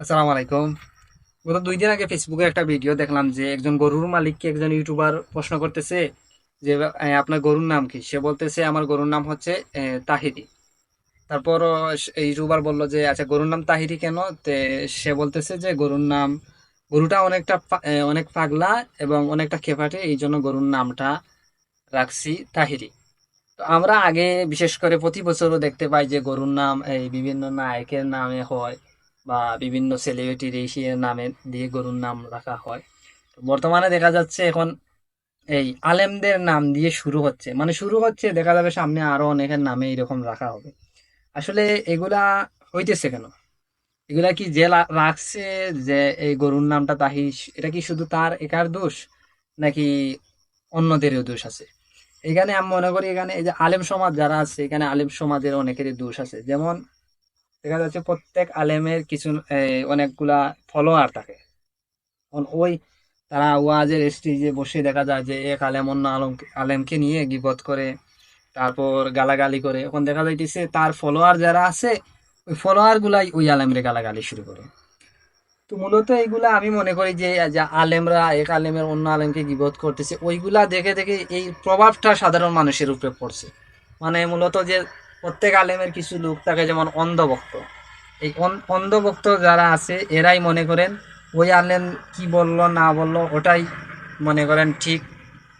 আসসালামু আলাইকুম। গত দুই দিন আগে ফেসবুকে একটা ভিডিও দেখলাম যে একজন গরুর মালিককে একজন ইউটিউবার প্রশ্ন করতেছে যে আপনার গরুর নাম কি? সে বলতেছে, আমার গরুর নাম হচ্ছে তাহিরি। তারপর ইউটিউবার বলল যে আচ্ছা গরুর নাম তাহিরি কেন? তে সে বলতেছে যে, গরুর নাম, গরুটা অনেকটা অনেক পাগলা এবং অনেকটা খেপাটে, এই জন্য গরুর নামটা রাখছি তাহিরি। তো আমরা আগে বিশেষ করে প্রতি বছরও দেখতে পাই যে, গরুর নাম, এই বিভিন্ন নায়কের নামে হয়। বা বিভিন্ন সেলিব্রিটি এই নামে দিয়ে গরুর নাম রাখা হয়। বর্তমানে দেখা যাচ্ছে এখন এই আলেমদের নাম দিয়ে শুরু হচ্ছে। মানে শুরু হচ্ছে, দেখা যাবে সামনে আরও অনেকের নামে এরকম রাখা হবে। আসলে এগুলা হইতেছে কেন? এগুলা কি যে রাখছে যে এই গরুর নামটা তাহি এটা কি শুধু তার একার দোষ, নাকি অন্যদেরও দোষ আছে? এখানে আমি মনে করি এখানে এই যে আলেম সমাজ যারা আছে, এখানে আলেম সমাজের অনেকেরই দোষ আছে। যেমন দেখা যাচ্ছে প্রত্যেক আলেমের কিছু অনেকগুলা ফলোয়ার থাকে। ওই তারা ওয়াজের স্টেজে বসে দেখা যায় যে এক আলেম অন্য আলম আলেমকে নিয়ে গিবত করে, তারপর গালাগালি করে। এখন দেখা যাইতেছে তার ফলোয়ার যারা আছে, ওই ফলোয়ারগুলাই ওই আলেমরে গালাগালি শুরু করে। তো মূলত এইগুলা আমি মনে করি যে যে আলেমরা এক আলেমের অন্য আলেমকে গিবত করতেছে, ওইগুলা দেখে দেখে এই প্রভাবটা সাধারণ মানুষের উপরে পড়ছে। মানে মূলত যে প্রত্যেক আলেমের কিছু লোক থাকে যেমন অন্ধভক্ত। এই অন- অন্ধভক্ত যারা আছে এরাই মনে করেন ওই আলেম কি বলল না বলল ওটাই মনে করেন ঠিক।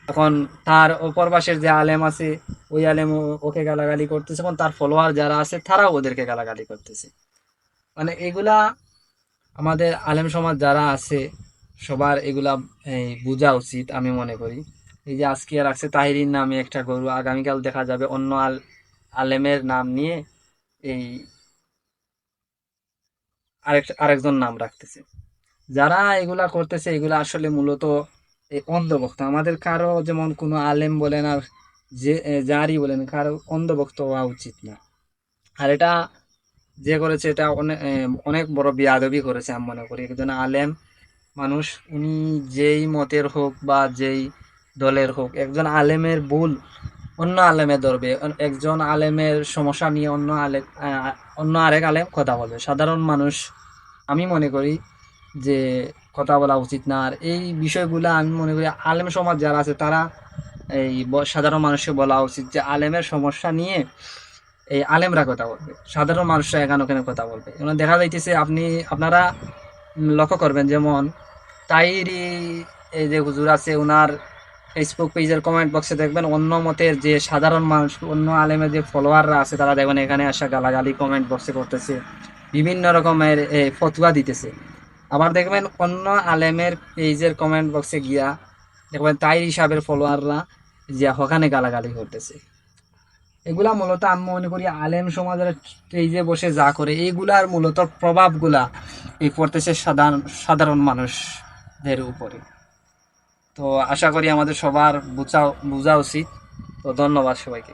এখন তার অপর পাশের যে আলেম আছে ওই আলেম ওকে গালাগালি করতেছে এবং তার ফলোয়ার যারা আছে তারাও ওদেরকে গালাগালি করতেছে। মানে এগুলা আমাদের আলেম সমাজ যারা আছে সবার এগুলা এই, বোঝা উচিত আমি মনে করি। এই যে আজকে রাখছে তাহিরির নামে একটা গরু আগামীকাল দেখা যাবে অন্য আল আলেমের নাম নিয়ে এই আরেক, আরেকজন নাম রাখতেছে। যারা এগুলা করতেছে, এগুলা আসলে মূলত এই অন্ধভক্ত। আমাদের কারও যেমন কোনো আলেম বলেন আর যে যারই বলেন, কারও অন্ধভক্ত হওয়া উচিত না। আর এটা যে করেছে, এটা অনেক অনেক বড় বিয়াদবি করেছে আমি মনে করি। একজন আলেম মানুষ, উনি যেই মতের হোক বা যেই দলের হোক, একজন আলেমের ভুল অন্য আলেমে ধরবে একজন আলেমের সমস্যা নিয়ে অন্য আলেম অন্য আরেক আলেম কথা বলবে। সাধারণ মানুষ, আমি মনে করি যে কথা বলা উচিত না। আর এই বিষয়গুলো আমি মনে করি আলেম সমাজ যারা আছে, তারা এই সাধারণ মানুষকে বলা উচিত যে আলেমের সমস্যা নিয়ে এই আলেমরা কথা বলবে। সাধারণ মানুষরা এখানে ওখানে কথা বলবে। এবং দেখা যাইতেছে আপনি, আপনারা লক্ষ্য করবেন যেমন তাইরি, এই যে হুজুর আছে ওনার ফেসবুক পেজের কমেন্ট বক্সে দেখবেন অন্য মতের যে সাধারণ মানুষ, অন্য আলেমের যে ফলোয়াররা আছে, তারা দেখবেন এখানে আসা গালাগালি কমেন্ট বক্সে করতেছে, বিভিন্ন রকমের ফতুয়া দিতেছে। আবার দেখবেন অন্য আলেমের পেজের কমেন্ট বক্সে গিয়া দেখবেন তাই হিসাবের ফলোয়াররা যে ওখানে গালাগালি করতেছে। এগুলা মূলত আমি মনে করি আলেম সমাজের পেজে বসে যা করে, এইগুলার মূলত প্রভাবগুলা এই পড়তেছে সাধারণ সাধারণ মানুষদের উপরে। তো আশা করি আমাদের সবার বুঝা বোঝা উচিত। তো ধন্যবাদ সবাইকে।